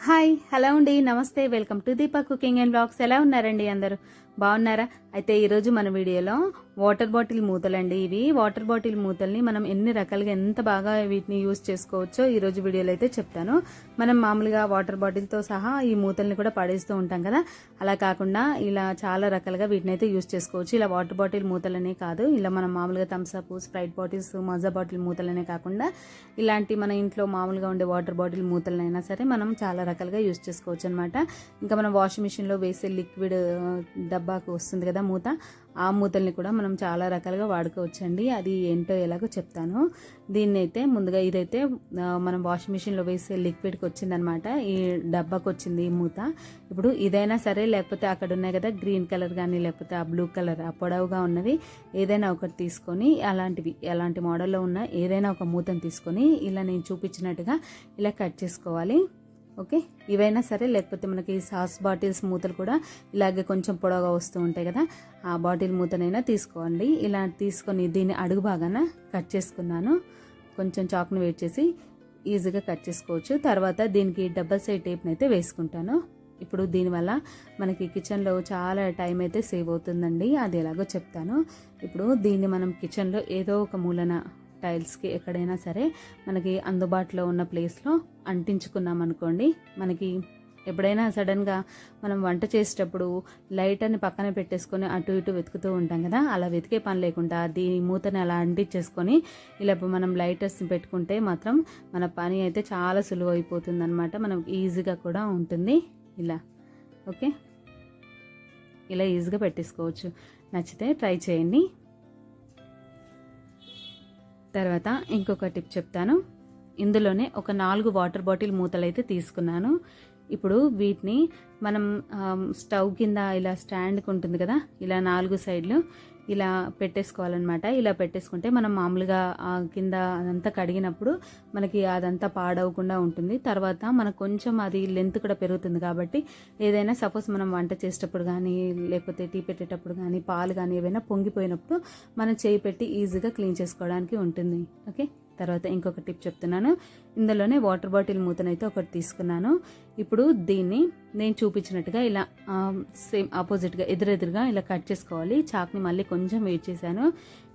Hi hello అండి నమస్తే welcome to Deepa cooking and blogs ఎలా ఉన్నారండి అందరూ? బాగున్నారా? అయితే ఈరోజు మన వీడియోలో వాటర్ బాటిల్ మూతలండి ఇవి. వాటర్ బాటిల్ మూతల్ని మనం ఎన్ని రకాలుగా ఎంత బాగా వీటిని యూజ్ చేసుకోవచ్చో ఈరోజు వీడియోలో అయితే చెప్తాను. మనం మామూలుగా వాటర్ బాటిల్తో సహా ఈ మూతల్ని కూడా పడేస్తూ ఉంటాం కదా? అలా కాకుండా ఇలా చాలా రకాలుగా వీటిని అయితే యూజ్ చేసుకోవచ్చు. ఇలా వాటర్ బాటిల్ మూతలనే కాదు ఇలా మనం మామూలుగా Thums Up Sprite bottles Maaza bottle మూతలనే కాకుండా ఇలాంటి మన ఇంట్లో మామూలుగా ఉండే వాటర్ బాటిల్ మూతలనైనా సరే మనం చాలా రకాలుగా యూజ్ చేసుకోవచ్చు అనమాట ఇంకా మనం వాషింగ్ మిషన్లో వేసే లిక్విడ్ డబ్బాకు వస్తుంది కదా మూత ఆ మూతల్ని కూడా మనం చాలా రకాలుగా వాడుకోవచ్చండి. అది ఏంటో ఎలాగో చెప్తాను. దీన్ని అయితే ముందుగా ఇదైతే మనం వాషింగ్ మిషన్లో వేసే లిక్విడ్కి వచ్చిందనమాట. ఈ డబ్బాకి వచ్చింది ఈ మూత. ఇప్పుడు ఇదైనా సరే లేకపోతే అక్కడ ఉన్నాయి కదా గ్రీన్ కలర్ కానీ లేకపోతే ఆ బ్లూ కలర్ ఆ పొడవుగా ఉన్నవి ఏదైనా ఒకటి తీసుకొని అలాంటివి అలాంటి మోడల్లో ఉన్న ఏదైనా ఒక మూతను తీసుకొని ఇలా నేను చూపించినట్టుగా ఇలా కట్ చేసుకోవాలి. ఓకే? ఇవైనా సరే లేకపోతే మనకి సాస్ బాటిల్స్ మూతలు కూడా ఇలాగే కొంచెం పొడవుగా వస్తూ ఉంటాయి కదా ఆ బాటిల్ మూతనైనా తీసుకోండి. ఇలా తీసుకొని దీన్ని అడుగు బాగాన కట్ చేసుకున్నాను. కొంచెం చాక్ని వేట్ చేసి ఈజీగా కట్ చేసుకోవచ్చు. తర్వాత దీనికి డబల్ సైడ్ టేప్ని అయితే వేసుకుంటాను. ఇప్పుడు దీనివల్ల మనకి కిచెన్లో చాలా టైం అయితే సేవ్ అవుతుందండి. అది ఎలాగో చెప్తాను. ఇప్పుడు దీన్ని మనం కిచెన్లో ఏదో ఒక మూలన టైల్స్కి ఎక్కడైనా సరే మనకి అందుబాటులో ఉన్న ప్లేస్లో అంటించుకున్నాం అనుకోండి మనకి ఎప్పుడైనా సడన్గా మనం వంట చేసేటప్పుడు లైట్ అని పక్కన పెట్టేసుకొని అటు ఇటు వెతుకుతూ ఉంటాం కదా అలా వెతికే పని లేకుండా దీని మూతని అలా అంటించేసుకొని ఇలా మనం లైటర్స్ని పెట్టుకుంటే మాత్రం మన పని అయితే చాలా సులువు అయిపోతుంది అనమాట మనం ఈజీగా కూడా ఉంటుంది ఇలా. ఓకే? ఇలా ఈజీగా పెట్టేసుకోవచ్చు. నచ్చితే ట్రై చేయండి. తర్వాత ఇంకొక టిప్ చెప్తాను. ఇందులోనే ఒక నాలుగు వాటర్ బాటిల్ మూతలు అయితే తీసుకున్నాను. ఇప్పుడు వీటిని మనం స్టవ్ కింద ఇలా స్టాండ్కి ఉంటుంది కదా ఇలా నాలుగు సైడ్లు ఇలా పెట్టేసుకోవాలన్నమాట. ఇలా పెట్టేసుకుంటే మనం మామూలుగా కింద అదంతా కడిగినప్పుడు మనకి అదంతా పాడవకుండా ఉంటుంది. తర్వాత మనకు కొంచెం అది లెంత్ కూడా పెరుగుతుంది కాబట్టి ఏదైనా సపోజ్ మనం వంట చేసేటప్పుడు కానీ లేకపోతే టీ పెట్టేటప్పుడు కానీ పాలు కానీ ఏవైనా పొంగిపోయినప్పుడు మనం చేయి పెట్టి ఈజీగా క్లీన్ చేసుకోవడానికి ఉంటుంది. ఓకే? తర్వాత ఇంకొక టిప్ చెప్తున్నాను. ఇందులోనే వాటర్ బాటిల్ మూతనైతే ఒకటి తీసుకున్నాను. ఇప్పుడు దీన్ని నేను చూపించినట్టుగా ఇలా సేమ్ ఆపోజిట్గా ఎదురెదురుగా ఇలా కట్ చేసుకోవాలి. చాక్ని మళ్ళీ కొంచెం వెయిట్ చేశాను.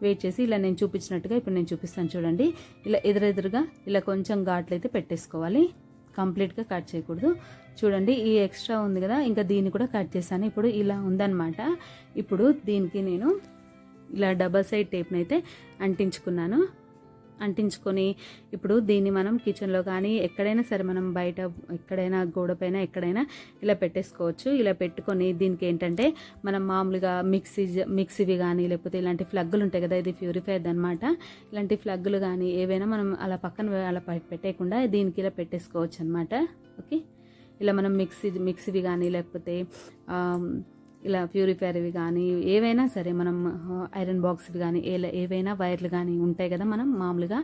వెయిట్ చేసి ఇలా నేను చూపించినట్టుగా ఇప్పుడు నేను చూపిస్తాను చూడండి. ఇలా ఎదురెదురుగా ఇలా కొంచెం ఘాట్లు అయితే పెట్టేసుకోవాలి కంప్లీట్గా కట్ చేయకూడదు. చూడండి ఈ ఎక్స్ట్రా ఉంది కదా ఇంకా దీన్ని కూడా కట్ చేశాను. ఇప్పుడు ఇలా ఉందన్నమాట. ఇప్పుడు దీనికి నేను ఇలా డబల్ సైడ్ టేప్ని అయితే అంటించుకున్నాను. అంటించుకొని ఇప్పుడు దీన్ని మనం కిచెన్లో కానీ ఎక్కడైనా సరే మనం బయట ఎక్కడైనా గోడపైన ఎక్కడైనా ఇలా పెట్టేసుకోవచ్చు. ఇలా పెట్టుకొని దీనికి ఏంటంటే మనం మామూలుగా మిక్సీ మిక్సీవి కానీ లేకపోతే ఇలాంటి ఫ్లగ్గులు ఉంటాయి కదా ఇది ప్యూరిఫైడ్ అనమాట ఇలాంటి ఫ్లగ్గులు కానీ ఏవైనా మనం అలా పక్కన అలా పెట్టేయకుండా దీనికి ఇలా పెట్టేసుకోవచ్చు అనమాట ఓకే? ఇలా మనం మిక్సీ మిక్సీవి కానీ లేకపోతే ఇలా ప్యూరిఫైర్వి కానీ ఏవైనా సరే మనం ఐరన్ బాక్స్వి కానీ ఏవైనా వైర్లు కానీ ఉంటాయి కదా మనం మామూలుగా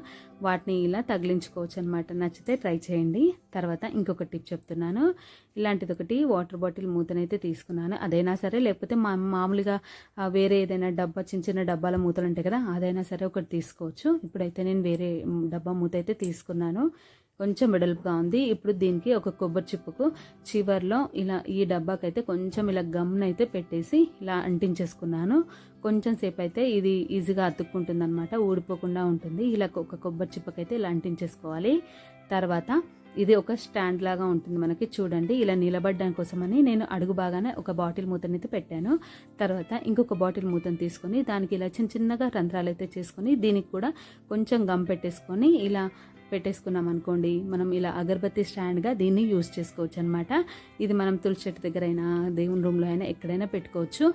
వాటిని ఇలా తగిలించుకోవచ్చు అనమాట నచ్చితే ట్రై చేయండి. తర్వాత ఇంకొక టిప్ చెప్తున్నాను. ఇలాంటిది ఒకటి వాటర్ బాటిల్ మూతనైతే తీసుకున్నాను. అదైనా సరే లేకపోతే మా మామూలుగా వేరే ఏదైనా డబ్బా చిన్న చిన్న డబ్బాల మూతలు ఉంటాయి కదా అదైనా సరే ఒకటి తీసుకోవచ్చు. ఇప్పుడైతే నేను వేరే డబ్బా మూత అయితే తీసుకున్నాను. కొంచెం వెడల్పుగా ఉంది. ఇప్పుడు దీనికి ఒక కొబ్బరి చిప్పకు చివర్లో ఇలా ఈ డబ్బాకైతే కొంచెం ఇలా గమ్నైతే అయితే పెట్టేసి ఇలా అంటించేసుకున్నాను. కొంచెం సేపు అయితే ఇది ఈజీగా అతుక్కుంటుంది అనమాట ఊడిపోకుండా ఉంటుంది. ఇలా ఒక కొబ్బరి చిప్పకైతే ఇలా అంటించేసుకోవాలి. తర్వాత ఇది ఒక స్టాండ్ లాగా ఉంటుంది మనకి చూడండి. ఇలా నిలబడ్డం కోసమని నేను అడుగు బాగానే ఒక బాటిల్ మూతని అయితే పెట్టాను. తర్వాత ఇంకొక బాటిల్ మూతను తీసుకొని దానికి ఇలా చిన్న చిన్నగా రంధ్రాలు అయితే చేసుకొని దీనికి కూడా కొంచెం గమ్ పెట్టేసుకొని ఇలా పెట్టేసుకున్నాం అనుకోండి మనం ఇలా అగరబత్తి స్టాండ్గా దీన్ని యూజ్ చేసుకోవచ్చు అనమాట ఇది మనం తులసి చెట్టు దగ్గర అయినా దేవుని రూమ్లో అయినా ఎక్కడైనా పెట్టుకోవచ్చు.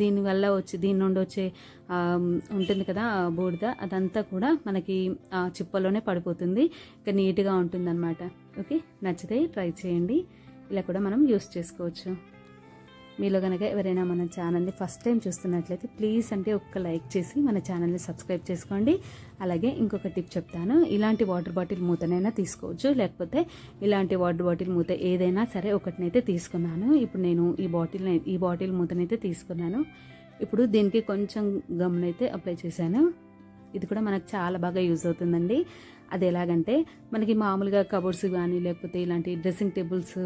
దీనివల్ల వచ్చి దీని నుండి వచ్చే ఉంటుంది కదా బూడిద అదంతా కూడా మనకి ఆ చిప్పలోనే పడిపోతుంది. ఇక నీట్గా ఉంటుంది అనమాట ఓకే? నచ్చితే ట్రై చేయండి. ఇలా కూడా మనం యూస్ చేసుకోవచ్చు. మీలో కనుక ఎవరైనా మన ఛానల్ని ఫస్ట్ టైం చూస్తున్నట్లయితే ప్లీజ్ అంటే ఒక్క లైక్ చేసి మన ఛానల్ని సబ్స్క్రైబ్ చేసుకోండి. అలాగే ఇంకొక టిప్ చెప్తాను. ఇలాంటి వాటర్ బాటిల్ మూతనైనా తీసుకోవచ్చు. లేకపోతే ఇలాంటి వాటర్ బాటిల్ మూత ఏదైనా సరే ఒకటినైతే తీసుకున్నాను. ఇప్పుడు నేను ఈ బాటిల్ ఈ బాటిల్ మూతనైతే తీసుకున్నాను. ఇప్పుడు దీనికి కొంచెం గమ్నైతే అప్లై చేశాను. ఇది కూడా మనకు చాలా బాగా యూజ్ అవుతుందండి. అది ఎలాగంటే మనకి మామూలుగా కబోర్డ్స్ కానీ లేకపోతే ఇలాంటి డ్రెస్సింగ్ టేబుల్స్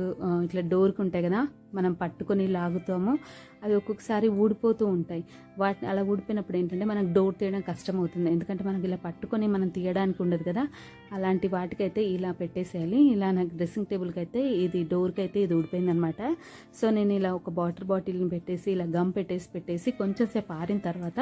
ఇట్లా డోర్కి ఉంటాయి కదా మనం పట్టుకొని లాగుతాము అవి ఒక్కొక్కసారి ఊడిపోతూ ఉంటాయి. వాటిని అలా ఊడిపోయినప్పుడు ఏంటంటే మనకు డోర్ తీయడం కష్టం అవుతుంది ఎందుకంటే మనకి ఇలా పట్టుకొని మనం తీయడానికి ఉండదు కదా అలాంటి వాటికైతే ఇలా పెట్టేసేయాలి. ఇలా నాకు డ్రెస్సింగ్ టేబుల్కి అయితే ఇది డోర్కి అయితే ఇది ఊడిపోయింది అనమాట సో నేను ఇలా ఒక వాటర్ బాటిల్ని పెట్టేసి ఇలా గమ్ పెట్టేసి పెట్టేసి కొంచెం సేపు ఆరిన తర్వాత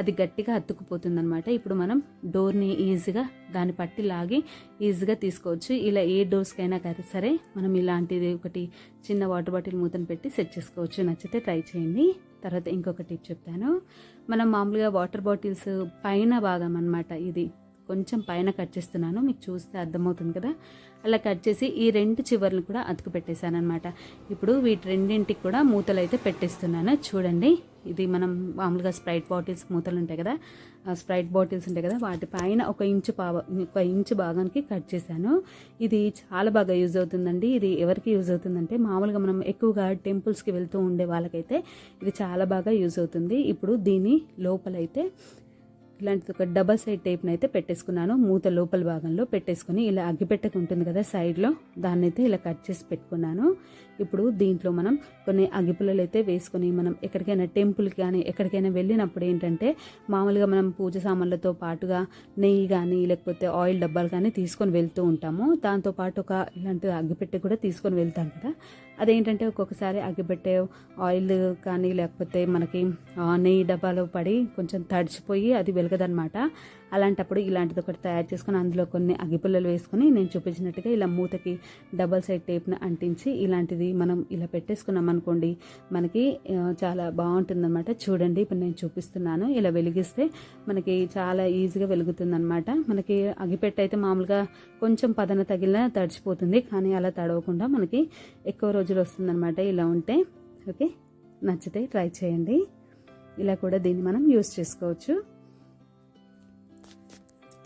అది గట్టిగా అతుక్కుపోతుంది అనమాట ఇప్పుడు మనం డోర్ని ఈజీగా దాన్ని పట్టి లాగి ఈజీగా తీసుకోవచ్చు. ఇలా ఏ డోస్కైనా కదా సరే మనం ఇలాంటిది ఒకటి చిన్న వాటర్ బాటిల్ మూతను పెట్టి సెట్ చేసుకోవచ్చు. నచ్చితే ట్రై చేయండి. తర్వాత ఇంకొక టిప్ చెప్తాను. మనం మామూలుగా వాటర్ బాటిల్స్ పైన భాగం అనమాట ఇది. కొంచెం పైన కట్ చేస్తున్నాను. మీకు చూస్తే అర్థమవుతుంది కదా? అలా కట్ చేసి ఈ రెండు చివర్లు కూడా అతుకు పెట్టేశాను అనమాట ఇప్పుడు వీటి రెండింటికి కూడా మూతలు అయితే పెట్టేస్తున్నాను. చూడండి. ఇది మనం మామూలుగా స్ప్రైట్ బాటిల్స్ మూతలు ఉంటాయి కదా ఆ స్ప్రైట్ బాటిల్స్ ఉంటాయి కదా వాటి పైన ఒక ఇంచు పావ ఒక ఇంచు భాగానికి కట్ చేశాను. ఇది చాలా బాగా యూజ్ అవుతుందండి. ఇది ఎవరికి యూజ్ అవుతుందంటే మామూలుగా మనం ఎక్కువగా టెంపుల్స్కి వెళ్తూ ఉండే వాళ్ళకైతే ఇది చాలా బాగా యూజ్ అవుతుంది. ఇప్పుడు దీని లోపలైతే ఇలాంటిది ఒక డబల్ సైడ్ టేప్ని అయితే పెట్టేసుకున్నాను. మూత లోపల భాగంలో పెట్టేసుకుని ఇలా అగ్గిపెట్టకు ఉంటుంది కదా సైడ్లో దాన్ని అయితే ఇలా కట్ చేసి పెట్టుకున్నాను. ఇప్పుడు దీంట్లో మనం కొన్ని అగిపుల్లలు అయితే వేసుకొని మనం ఎక్కడికైనా టెంపుల్కి కానీ ఎక్కడికైనా వెళ్ళినప్పుడు ఏంటంటే మామూలుగా మనం పూజ సామాన్లతో పాటుగా నెయ్యి కానీ లేకపోతే ఆయిల్ డబ్బాలు కానీ తీసుకొని వెళ్తూ ఉంటాము. దాంతోపాటు ఒక ఇలాంటి అగ్గిపెట్టె కూడా తీసుకొని వెళ్తాం కదా. అదేంటంటే ఒక్కొక్కసారి అగ్గిపెట్టే ఆయిల్ కానీ లేకపోతే మనకి నెయ్యి డబ్బాలో పడి కొంచెం తడిచిపోయి అది వెలగదనమాట అలాంటప్పుడు ఇలాంటిది ఒకటి తయారు చేసుకుని అందులో కొన్ని అగిపుల్లలు వేసుకుని నేను చూపించినట్టుగా ఇలా మూతకి డబల్ సైడ్ టేప్ని అంటించి ఇలాంటిది మనం ఇలా పెట్టేసుకున్నాం అనుకోండి మనకి చాలా బాగుంటుందన్నమాట. చూడండి ఇప్పుడు నేను చూపిస్తున్నాను. ఇలా వెలిగిస్తే మనకి చాలా ఈజీగా వెలుగుతుందన్నమాట. మనకి అగిపెట్టయితే అయితే మామూలుగా కొంచెం పదన తగిలిన తడిచిపోతుంది కానీ అలా తడవకుండా మనకి ఎక్కువ రోజులు వస్తుందన్నమాట ఇలా ఉంటే. ఓకే నచ్చితే ట్రై చేయండి. ఇలా కూడా దీన్ని మనం యూస్ చేసుకోవచ్చు.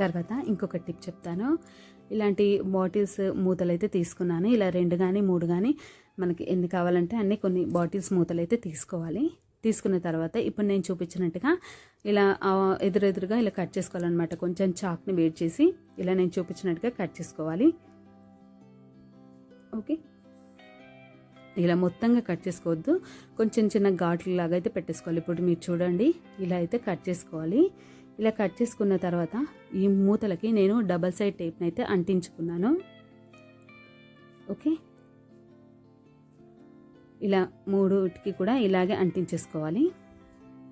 తర్వాత ఇంకొక టిప్ చెప్తాను. ఇలాంటి బాటిల్స్ మూతలు అయితే తీసుకున్నాను. ఇలా రెండు కానీ మూడు కానీ మనకి ఎన్ని కావాలంటే అన్ని కొన్ని బాటిల్స్ మూతలు అయితే తీసుకోవాలి. తీసుకున్న తర్వాత ఇప్పుడు నేను చూపించినట్టుగా ఇలా ఎదురెదురుగా ఇలా కట్ చేసుకోవాలన్నమాట. కొంచెం చాక్ని వేడి చేసి ఇలా నేను చూపించినట్టుగా కట్ చేసుకోవాలి. ఓకే. ఇలా మొత్తంగా కట్ చేసుకోవద్దు. కొంచెం చిన్న ఘాట్లు లాగా అయితే పెట్టేసుకోవాలి. ఇప్పుడు మీరు చూడండి. ఇలా అయితే కట్ చేసుకోవాలి. ఇలా కట్ చేసుకున్న తర్వాత ఈ మూతలకి నేను డబల్ సైడ్ టేప్ని అయితే అంటించుకున్నాను. ఓకే? ఇలా మూడుకి కూడా ఇలాగే అంటించేసుకోవాలి.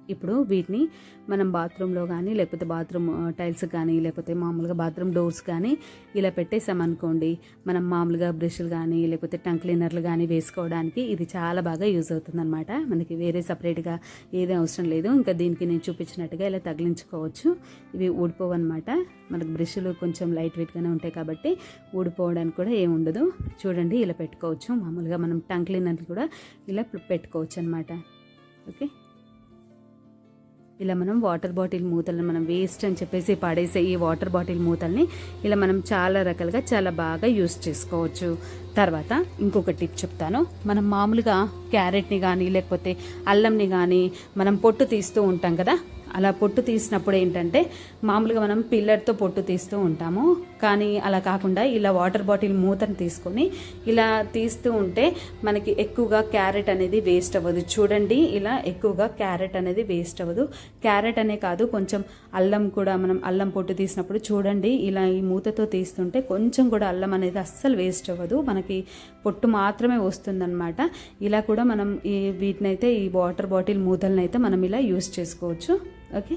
ఇప్పుడు వీటిని మనం బాత్రూంలో కానీ లేకపోతే బాత్రూమ్ టైల్స్ కానీ లేకపోతే మామూలుగా బాత్రూమ్ డోర్స్ కానీ ఇలా పెట్టేసామనుకోండి మనం మామూలుగా బ్రష్లు కానీ లేకపోతే టంగ్ క్లీనర్లు కానీ వేసుకోవడానికి ఇది చాలా బాగా యూజ్ అవుతుందన్నమాట. మనకి వేరే సపరేట్గా ఏదే అవసరం లేదు. ఇంకా దీనికి నేను చూపించినట్టుగా ఇలా తగిలించుకోవచ్చు. ఇవి ఊడిపోవు అనమాట మనకు బ్రష్లు కొంచెం లైట్ వెయిట్గానే ఉంటాయి కాబట్టి ఊడిపోవడానికి కూడా ఏమి ఉండదు. చూడండి ఇలా పెట్టుకోవచ్చు. మామూలుగా మనం టంగ్ క్లీనర్లు కూడా ఇలా పెట్టుకోవచ్చు అనమాట ఓకే? ఇలా మనం వాటర్ బాటిల్ మూతలను మనం వేస్ట్ అని చెప్పేసి పడేసే ఈ వాటర్ బాటిల్ మూతల్ని ఇలా మనం చాలా రకాలుగా చాలా బాగా యూస్ చేసుకోవచ్చు. తర్వాత ఇంకొక టిప్ చెప్తాను. మనం మామూలుగా క్యారెట్ని కానీ లేకపోతే అల్లంని కానీ మనం పొట్టు తీస్తూ ఉంటాం కదా? అలా పొట్టు తీసినప్పుడు ఏంటంటే మామూలుగా మనం పిల్లర్తో పొట్టు తీస్తూ ఉంటాము. కానీ అలా కాకుండా ఇలా వాటర్ బాటిల్ మూతను తీసుకొని ఇలా తీస్తూ ఉంటే మనకి ఎక్కువగా క్యారెట్ అనేది వేస్ట్ అవ్వదు. చూడండి ఇలా ఎక్కువగా క్యారెట్ అనేది వేస్ట్ అవ్వదు. క్యారెట్ అనే కాదు కొంచెం అల్లం కూడా మనం అల్లం పొట్టు తీసినప్పుడు చూడండి ఇలా ఈ మూతతో తీస్తుంటే కొంచెం కూడా అల్లం అనేది అస్సలు వేస్ట్ అవ్వదు. మనకి పొట్టు మాత్రమే వస్తుందన్నమాట. ఇలా కూడా మనం ఈ వీటినైతే ఈ వాటర్ బాటిల్ మూతలనైతే అయితే మనం ఇలా యూస్ చేసుకోవచ్చు. ఓకే?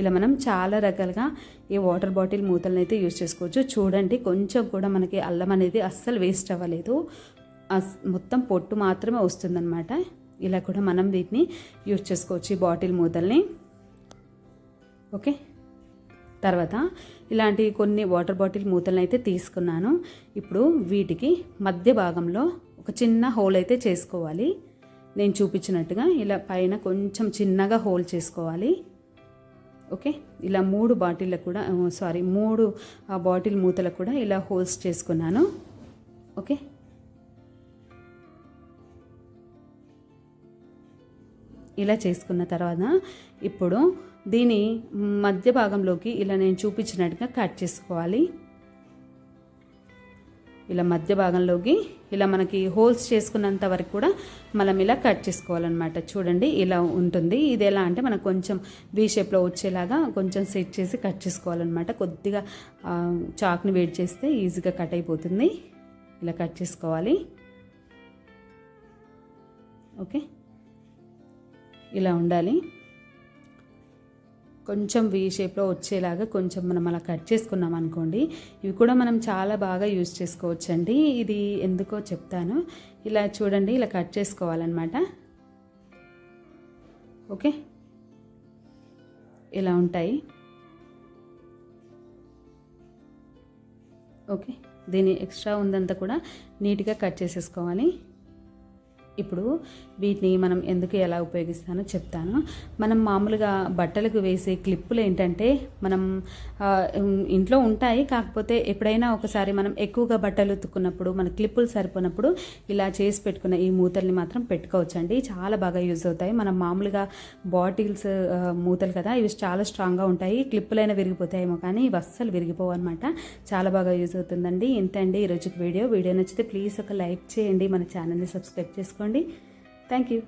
ఇలా మనం చాలా రకాలుగా ఈ వాటర్ బాటిల్ మూతలను అయితే యూజ్ చేసుకోవచ్చు. చూడండి కొంచెం కూడా మనకి అల్లం అనేది అస్సలు వేస్ట్ అవ్వలేదు. అస్- మొత్తం పొట్టు మాత్రమే వస్తుందన్నమాట. ఇలా కూడా మనం వీటిని యూజ్ చేసుకోవచ్చు ఈ బాటిల్ మూతల్ని. ఓకే? తర్వాత ఇలాంటి కొన్ని వాటర్ బాటిల్ మూతలను అయితే తీసుకున్నాను. ఇప్పుడు వీటికి మధ్య భాగంలో ఒక చిన్న హోల్ అయితే చేసుకోవాలి. నేను చూపించినట్టుగా ఇలా పైన కొంచెం చిన్నగా హోల్ చేసుకోవాలి. ఓకే? ఇలా మూడు బాటిల్ కూడా సారీ మూడు ఆ బాటిల్ మూతలకు కూడా ఇలా హోల్స్ చేసుకున్నాను. ఓకే? ఇలా చేసుకున్న తర్వాత ఇప్పుడు దీని మధ్య భాగంలోకి ఇలా నేను చూపించినట్టుగా కట్ చేసుకోవాలి. ఇలా మధ్య భాగంలోకి ఇలా మనకి హోల్స్ చేసుకున్నంత వరకు కూడా మనం ఇలా కట్ చేసుకోవాలన్నమాట. చూడండి ఇలా ఉంటుంది. ఇది ఎలా అంటే మనకు కొంచెం వీ షేప్లో వచ్చేలాగా కొంచెం సెట్ చేసి కట్ చేసుకోవాలన్నమాట. కొద్దిగా చాక్ని వేడి చేస్తే ఈజీగా కట్ అయిపోతుంది. ఇలా కట్ చేసుకోవాలి. ఓకే? ఇలా ఉండాలి. కొంచెం వీ షేప్లో వచ్చేలాగా కొంచెం మనం అలా కట్ చేసుకున్నాం అనుకోండి ఇవి కూడా మనం చాలా బాగా యూజ్ చేసుకోవచ్చండి. ఇది ఎందుకో చెప్తాను. ఇలా చూడండి ఇలా కట్ చేసుకోవాలన్నమాట. ఓకే? ఇలా ఉంటాయి. ఓకే? దీని ఎక్స్ట్రా ఉందంతా కూడా నీట్గా కట్ చేసేసుకోవాలి. ఇప్పుడు వీటిని మనం ఎందుకు ఎలా ఉపయోగిస్తానో చెప్తాను. మనం మామూలుగా బట్టలకు వేసే క్లిప్పులు ఏంటంటే మనం ఇంట్లో ఉంటాయి. కాకపోతే ఎప్పుడైనా ఒకసారి మనం ఎక్కువగా బట్టలు ఉతుక్కున్నప్పుడు మన క్లిప్పులు సరిపోనప్పుడు ఇలా చేసి పెట్టుకున్న ఈ మూతల్ని మాత్రం పెట్టుకోవచ్చండి. చాలా బాగా యూజ్ అవుతాయి. మనం మామూలుగా బాటిల్స్ మూతలు కదా ఇవి చాలా స్ట్రాంగ్గా ఉంటాయి. క్లిప్పులైనా విరిగిపోతాయేమో కానీ ఇవి అస్సలు విరిగిపోవు అనమాట చాలా బాగా యూజ్ అవుతుందండి. ఇంత అండి ఈరోజుకి వీడియో. వీడియో నచ్చితే ప్లీజ్ ఒక లైక్ చేయండి. మన ఛానల్ని సబ్స్క్రైబ్ చేసుకోండి థ్యాంక్ యూ